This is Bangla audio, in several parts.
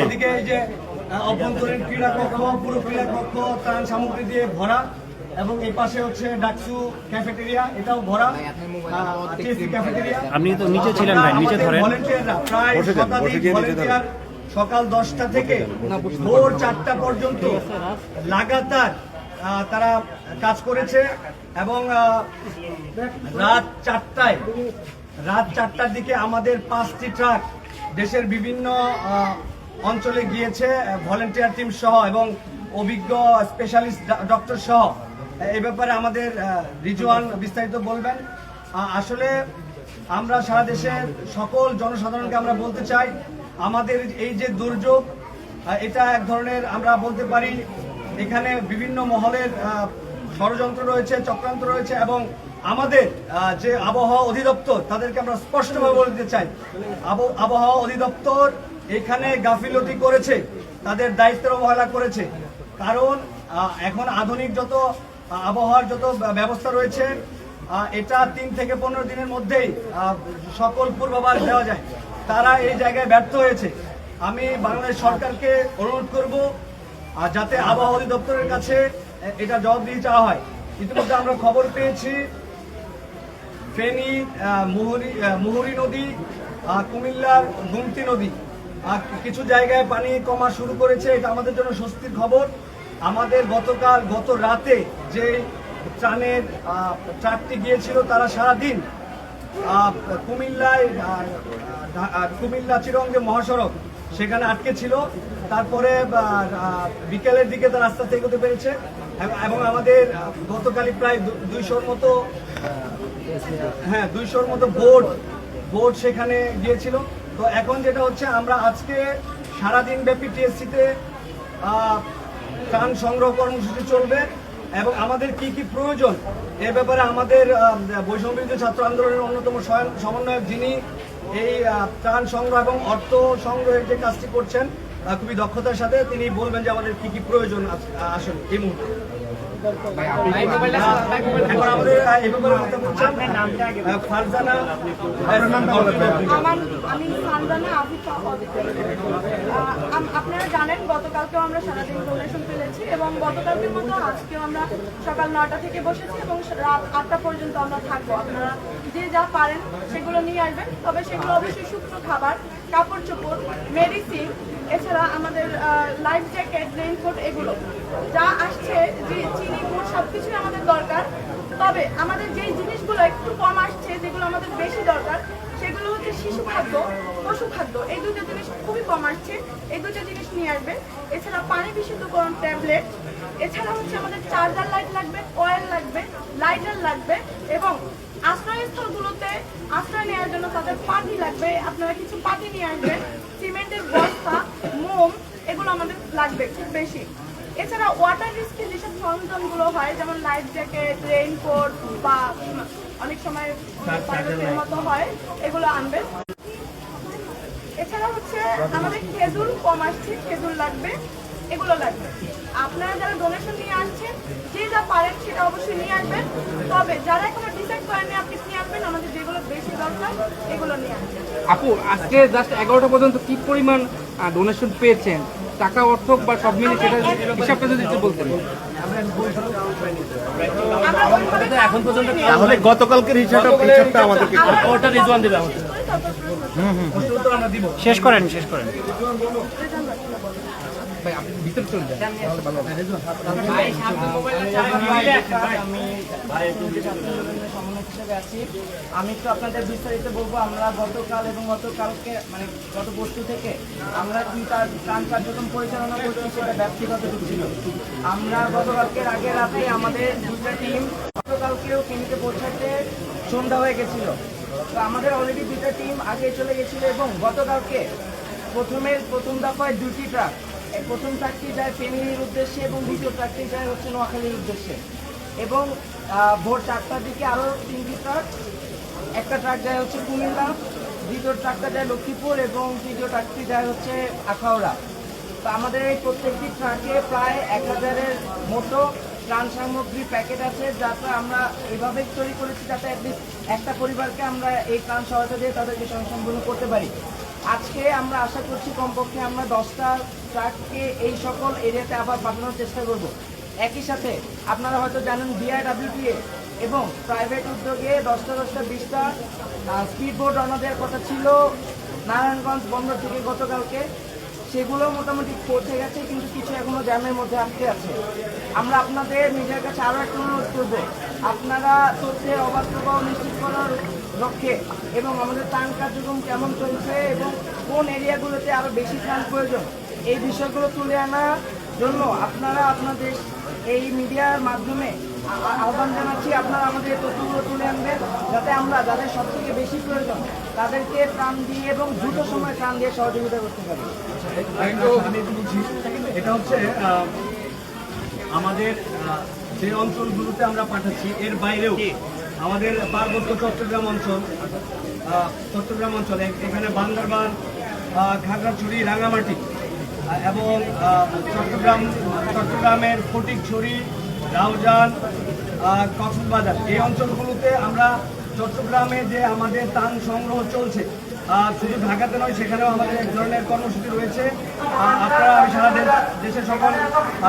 এদিকে এই যে অভ্যন্তরীণ ক্রীড়া কক্ষ পুরো ক্রীড়া কক্ষ ত্রাণ সামগ্রী দিয়ে ভরা এবং এই পাশে হচ্ছে ডাকসু ক্যাফেটেরিয়া এটাও ভরা ক্যাফেটেরিয়া আপনি তো নিচে ছিলেন ভাই, নিচে ধরেন। ভলেন্টিয়াররা প্রায় শতাধিক ভলেন্টিয়ার সকাল দশটা থেকে ভোর চারটা পর্যন্ত লাগাতার তারা কাজ করেছে এবং রাত চারটায় রাত চারটার দিকে আমাদের পাঁচটি ট্রাক দেশের বিভিন্ন অঞ্চলে গিয়েছে ভলেন্টিয়ার টিম সহ এবং অভিজ্ঞ স্পেশালিস্ট ডক্টর সহ। এই ব্যাপারে আমাদের রিজওয়ান বিস্তারিত বলবেন। আসলে আমরা সারা দেশের সকল জনসাধারণকে আমরা বলতে চাই, আমাদের এই যে দুর্যোগ এটা এক ধরনের আমরা বলতে পারি, এখানে বিভিন্ন মহলের ষড়যন্ত্র রয়েছে, চক্রান্ত রয়েছে এবং আমাদের যে আবহাওয়া অধিদপ্তর, তাদেরকে আমরা স্পষ্টভাবে বলে দিতে চাই। আব- আবহাওয়া অধিদপ্তর এখানে গাফিলতি করেছে, তাদের দায়িত্বের অবহেলা করেছে। কারণ এখন আধুনিক যত আবহাওয়ার যত ব্যবস্থা রয়েছে এটা তিন থেকে পনেরো দিনের মধ্যেই সকল পূর্বাভাস দেওয়া যায়। তারা এই জায়গায় ব্যর্থ হয়েছে। আমি বাংলাদেশ সরকারকে অনুরোধ করব যাতে আবহাওয়া অধিদপ্তরের কাছে এটা জবাবদিহি চাওয়া হয়। ইতিমধ্যে আমরা খবর পেয়েছি ফেনী আহ, মুহুরী নদী কুমিল্লার গুমতি নদী। কিছু জায়গায় পানি কমা শুরু করেছে এটা আমাদের জন্য স্বস্তির খবর। আমাদের গতকাল গত রাতে যে ত্রাণের ট্রাকটি গিয়েছিল তারা সারাদিন কুমিল্লায় কুমিল্লা চিরঙ্গে মহাসড়ক সেখানে আটকে ছিল। তারপরে বিকেলের দিকে তার রাস্তা থেকে এগোতে পেরেছে। এবং- আমাদের গতকালই প্রায় দুইশোর মতো হ্যাঁ দুইশোর মতো বোর্ড বোর্ড সেখানে গিয়েছিল। তো এখন যেটা হচ্ছে, আমরা আজকে সারাদিন ব্যাপী টিএসসিতে ত্রাণ সংগ্রহ কর্মসূচি চলবে এবং আমাদের কি কি প্রয়োজন এ ব্যাপারে আমাদের বৈষম্য ছাত্র আন্দোলনের অন্যতম সমন্বয়ক যিনি এই ত্রাণ সংগ্রহ এবং অর্থ সংগ্রহের যে কাজটি করছেন খুবই দক্ষতার সাথে তিনি বলবেন যে আমাদের কি কি প্রয়োজন আস- আসলে এই মুহূর্তে। আপনারা জানেন, গতকালকেও আমরা সারাদিন ডোনেশন পেয়েছি এবং গতকালকের মতো আজকেও আমরা সকাল নটা থেকে বসেছি এবং রাত আটটা পর্যন্ত আমরা থাকব। আপনারা যে যা পারেন সেগুলো নিয়ে আসবেন। তবে সেগুলো অবশ্যই শুকনো খাবার, কাপড় চোপড়, মেডিসিন এছাড়া আমাদের লাইফ জ্যাকেট রেইনকোট এগুলো যা আসছে, যে চিনি, গুড় সব কিছুই আমাদের দরকার। তবে আমাদের যেই জিনিসগুলো একটু কম আসছে, যেগুলো আমাদের বেশি দরকার সেগুলো হচ্ছে শিশু খাদ্য, পশু খাদ্য। এই দুটো জিনিস খুবই কম আসছে। এই দুটো জিনিস নিয়ে আসবেন এছাড়া পানি বিশুদ্ধকরণ ট্যাবলেট। এছাড়া হচ্ছে আমাদের চার্জার লাইট লাগবে, অয়েল লাগবে, লাইটার লাগবে এবং আশ্রয়স্থলগুলোতে আশ্রয় নেওয়ার জন্য তাদের পাটি লাগবে। আপনারা কিছু পাটি নিয়ে আসবেন, সিমেন্টের বস্তা, মোম, এগুলো আমাদের লাগবে খুব বেশি। এছাড়া ওয়াটার রিস্কে যেসব সরঞ্জামগুলো হয় যেমন লাইফ জ্যাকেট রেইনকোট বা অনেক সময় মতো হয় এগুলো আনবেন এছাড়া হচ্ছে আমাদের খেজুর কম আসছে খেজুর লাগবে এগুলো লাগবে। আপনারা যারা ডোনেশন নিয়ে আসছেন যে যা পারেন সেটা অবশ্যই নিয়ে আসবেন। তবে যারা এখনও ডিসাইড করেননি আপনি নিয়ে আসবেন আমাদের যেগুলো বেশি দরকার এগুলো নিয়ে আসবেন। আপু আজকে জাস্ট এগারোটা পর্যন্ত কি পরিমাণ ডোনেশন পেয়েছেন? টাকা অর্থ বা সব মিলে সেটা হিসাবটা যদি একটু বলতেন। এখন পর্যন্ত তাহলে গতকালকের হিসাবটা হিসাবটা আমাদেরকে ওটা রিজওয়ান দেবে আমাদের শেষ করেন শেষ করেন। আমি একটু আপনাদের বিস্তারিত বলব, আমরা গতকাল এবং গতকালকে মানে গত বস্তু থেকে আমরা কি তার ত্রাণ কার্যক্রম পরিচালনা করছি সেটা ব্যক্তিগত ছিল। আমরা গতকালকে আগে রাতে আমাদের দুটা টিম গতকালকেও কেনিতে পৌঁছাতে সন্ধ্যা হয়ে গেছিল। তো আমাদের অলরেডি দুটা টিম আগে চলে গেছিল এবং গতকালকে প্রথমে প্রথম দফায় দুটি ট্রাক প্রথম ট্রাকটি যায় ফেমিলির উদ্দেশ্যে এবং দ্বিতীয় ট্রাকটি যায় হচ্ছে নোয়াখালীর উদ্দেশ্যে। এবং ভোর চারটার দিকে আরও তিনটি ট্রাক একটা ট্রাক যায় হচ্ছে কুমিল্লা, দ্বিতীয় ট্রাকটা যায় লক্ষ্মীপুর এবং তৃতীয় ট্রাকটি যায় হচ্ছে আখাউড়া। তো আমাদের এই প্রত্যেকটি ট্রাকে প্রায় এক হাজারের মতো ত্রাণ সামগ্রী প্যাকেট আছে, যাতে আমরা এভাবে তৈরি করেছি যাতে একটা পরিবারকে আমরা এই ত্রাণ সহায়তা দিয়ে তাদেরকে সম্পূর্ণ করতে পারি। আজকে আমরা আশা করছি কমপক্ষে আমরা দশটা ট্রাককে এই সকল এরিয়াতে আবার পাঠানোর চেষ্টা করব। একই সাথে আপনারা হয়তো জানেন বিআরডাব্লিউটিএ এবং প্রাইভেট উদ্যোগে দশটা দশটা বিশটা স্পিড বোট রওনা দেওয়ার কথা ছিল নারায়ণগঞ্জ বন্দর থেকে গতকালকে। সেগুলো মোটামুটি পৌঁছে গেছে, কিন্তু কিছু এখনও জ্যামের মধ্যে আটকে আছে। আমরা আপনাদের নিজের কাছে আরও একটা অনুরোধ করব। আপনারা তথ্যের অবাধ প্রবাহ নিশ্চিত করার লক্ষ্যে এবং আমাদের ত্রাণ কার্যক্রম কেমন চলছে এবং কোন এরিয়াগুলোতে আরও বেশি ত্রাণ প্রয়োজন, এই বিষয়গুলো তুলে আনার জন্য আপনারা আপনাদের এই মিডিয়ার মাধ্যমে আহ্বান জানাচ্ছি। আপনারা আমাদের তথ্যগুলো তুলে আনবেন যাতে আমরা যাদের সব থেকে বেশি প্রয়োজন তাদেরকে প্রাণ দিয়ে এবং দ্রুত সময় প্রাণ দিয়ে সহযোগিতা করতে পারি। আমি এটা হচ্ছে আমাদের যে অঞ্চলগুলোতে আমরা পাঠাচ্ছি এর বাইরেও আমাদের পার্বত্য চট্টগ্রাম অঞ্চল চট্টগ্রাম অঞ্চল এখানে বান্দরবান খাগড়াছড়ি রাঙামাটি এবং চট্টগ্রাম চট্টগ্রামের ফটিকছড়ি রাউজান কক্সবাজার। এই অঞ্চলগুলোতে আমরা চট্টগ্রামে যে আমাদের ত্রাণ সংগ্রহ চলছে শুধু ঢাকাতে নয় সেখানেও আমাদের এক ধরনের কর্মসূচি রয়েছে। আপনারা আমি সারা দেশ- দেশের সকল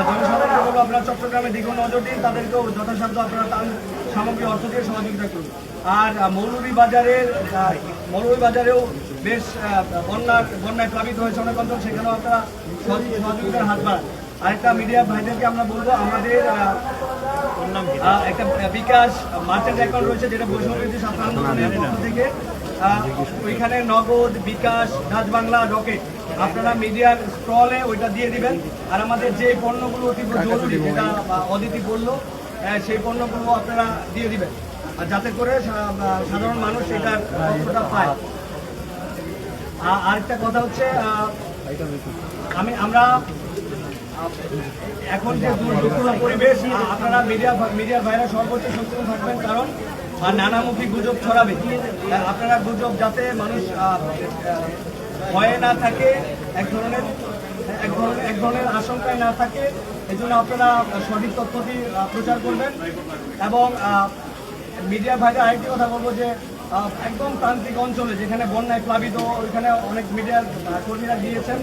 জনসাধারণ বলব আপনারা চট্টগ্রামে দিকে নজর দিন তাদেরকেও যথাসাধ্য আপনারা তার সামগ্রী অর্থ দিয়ে সহযোগিতা করুন। আর মৌলভী বাজারের মৌলভী বাজারেও বেশ আহ, বন্যা বন্যায় প্লাবিত হয়েছে অনেক অঞ্চল সেখানেও আপনারা সহযোগিতার হাত বাড়ান। আরেকটা মিডিয়া ভাইদেরকে আমরা বলব আমাদের একটা বিকাশ মার্চেন্ট অ্যাকাউন্ট রয়েছে যেটা বৈষ্ণবী ছাত্র আন্দোলনের পক্ষ থেকে। ওইখানে নগদ বিকাশ ডাচ বাংলা রকেট আপনারা মিডিয়ার স্টলে ওইটা দিয়ে দিবেন। আর আমাদের যে পণ্যগুলো অতীব জরুরি যেটা অদিতি বলল সেই পণ্যগুলো আপনারা দিয়ে দিবেন। আর যাতে করে সাধারণ মানুষ এটার তথ্যটা পায়। আরেকটা কথা হচ্ছে আহ, আমি আমরা এখন যে দুর্যোগপূর্ণ পরিবেশ আপনারা মিডিয়া মিডিয়ার বাইরে সর্বোচ্চ সচেতন থাকবেন কারণ আহ, নানামুখী গুজব ছড়াবে। আপনারা গুজব যাতে মানুষ ভয়ে না থাকে এক ধরনের এক ধরনের এক ধরনের আশঙ্কায় না থাকে এই জন্য আপনারা সঠিক তথ্যটি প্রচার করবেন। এবং মিডিয়া ভাইরা আরেকটি কথা বলব যে একদম প্রান্তিক অঞ্চলে যেখানে বন্যায় প্লাবিত ওইখানে অনেক মিডিয়ার কর্মীরা গিয়েছেন।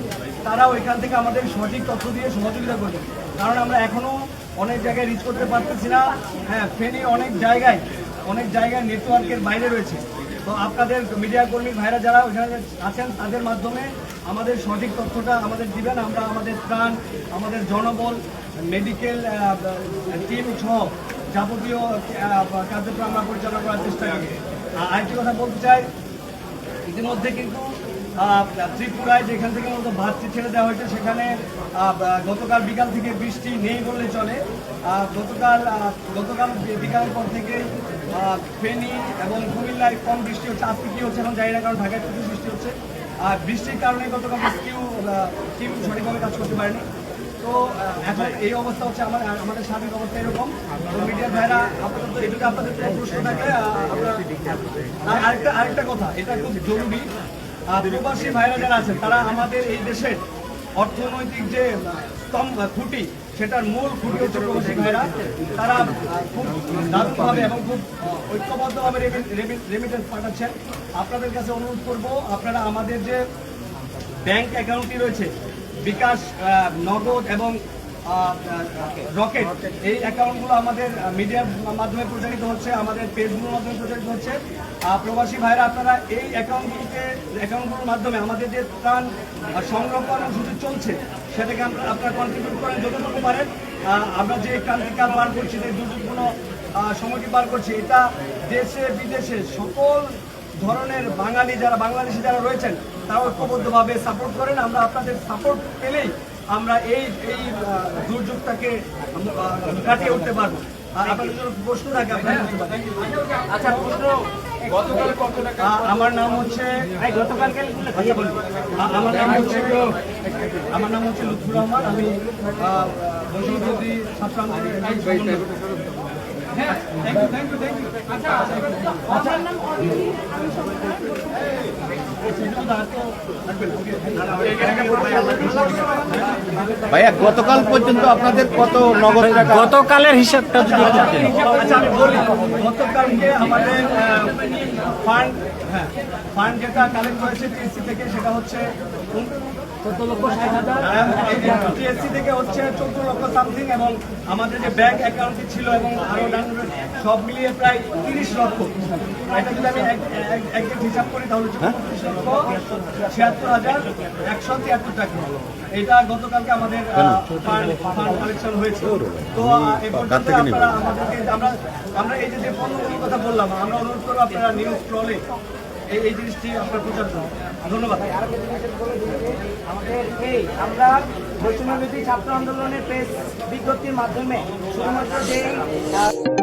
তারা ওইখান থেকে আমাদের সঠিক তথ্য দিয়ে সহযোগিতা করবেন কারণ আমরা এখনও অনেক জায়গায় রিচ করতে পারতেছি না। হ্যাঁ ফেনী অনেক জায়গায় অনেক জায়গায় নেটওয়ার্কের বাইরে রয়েছে। তো আপনাদের মিডিয়া কর্মী ভাইরা যারা ওইখানে আছেন, তাদের মাধ্যমে আমাদের সঠিক তথ্যটা আমাদের দিবেন। আমরা আমাদের ত্রাণ আমাদের জনবল মেডিকেল টিম সহ যাবতীয় কার্যক্রম আমরা পরিচালনা করার চেষ্টা করি আর আরেকটি কথা বলতে চাই, ইতিমধ্যে কিন্তু ত্রিপুরায় যেখান থেকে মূলত ভাতটি ছেড়ে দেওয়া হয়েছে, সেখানে গতকাল বিকাল থেকে বৃষ্টি নেই বললে চলে। গতকাল গতকাল বিকালের পর থেকে ফেনী এবং কুমিল্লায় কম বৃষ্টি হচ্ছে। আজকে কি হচ্ছে এখন জানি না, কারণ ঢাকায় প্রচুর বৃষ্টি হচ্ছে। আর বৃষ্টির কারণে গতকাল রেস্কিউ টিম সঠিকভাবে কাজ করতে পারেনি। তো এখন এই অবস্থা হচ্ছে আমার আমাদের সার্বিক অবস্থা এরকম। মিডিয়ার ভাইরা আপাতত এটুকু আপনাদের প্রশ্ন থাকে আপনারা আর আরেকটা আরেকটা কথা, এটা খুব জরুরি। প্রবাসী ভাইরা যারা আছেন, তারা আমাদের এই দেশের অর্থনৈতিক যে স্তম্ভ, খুঁটি, সেটার মূল খুঁটি হচ্ছে প্রবাসী ভাইরা। তারা খুব দারুণভাবে এবং খুব ঐক্যবদ্ধভাবে রেমিটেন্স পাঠাচ্ছেন। আপনাদের কাছে অনুরোধ করব, আপনারা আমাদের যে ব্যাংক অ্যাকাউন্টটি রয়েছে, বিকাশ নগদ এবং রকেট। এই অ্যাকাউন্টগুলো আমাদের মিডিয়ার মাধ্যমে প্রচারিত হচ্ছে, আমাদের পেজগুলোর মাধ্যমে প্রচারিত হচ্ছে। প্রবাসী ভাইরা, আপনারা এই অ্যাকাউন্টগুলোকে অ্যাকাউন্টগুলোর মাধ্যমে আমাদের যে ত্রাণ সংগ্রহ কর্মসূচি চলছে, সেটাকে আপনারা কন্ট্রিবিউট করেন, যতটুকু পারেন। আমরা যে ক্রান্তিকাল পার করছি, যে দুর্যোগপূর্ণ সময়টি পার করছি, এটা দেশে, বিদেশে সকল ধরনের বাঙালি যারা, বাংলাদেশি যারা রয়েছেন, তারা ঐক্যবদ্ধভাবে সাপোর্ট করেন। আমরা আপনাদের সাপোর্ট পেলেই আমরা এই এই দুর্যোগটাকে কাটিয়ে উঠতে পারব। আর আপনাদের জন্য প্রশ্ন থাকে আপনারা আচ্ছা প্রশ্ন আমার নাম হচ্ছে আচ্ছা আ- আমার নাম হচ্ছে আমার নাম হচ্ছে লুৎফুর রহমান। আমি ছাত্র ভাইয়া গতকাল পর্যন্ত আপনাদের কত নগদ টাকা গতকালের হিসাবটা যদি আচ্ছা আমি বলি গতকালকে আমাদের ফান্ড হ্যাঁ ফান্ড যেটা কালেক্ট হয়েছে টিএসসি থেকে সেটা হচ্ছে চোদ্দ লক্ষ ষাট হাজার। টিএসসি থেকে হচ্ছে চোদ্দ লক্ষ সামথিং এবং আমাদের যে ব্যাংক অ্যাকাউন্টে ছিল এবং আরও সব মিলিয়ে প্রায় তিরিশ লক্ষ। এটা যদি আমি এক- এক- একদিন হিসাব করি তাহলে হচ্ছে লক্ষ ছিয়াত্তর হাজার একশো তিয়াত্তর টাকা। এটা গতকালকে আমাদের কালেকশন হয়েছে। তো এ পর্যন্ত আপনারা আমাদেরকে আমরা আমরা এই যে পণ্যগুলোর কথা বললাম আমরা অনুরোধ করব আপনারা নিউজ স্ক্রলে এই জিনিসটি আমরা প্রচার করুন ধন্যবাদ। আমাদের এই, আমরা বৈষম্য ছাত্র আন্দোলনের প্রেস বিজ্ঞপ্তির মাধ্যমে শুধুমাত্র যেই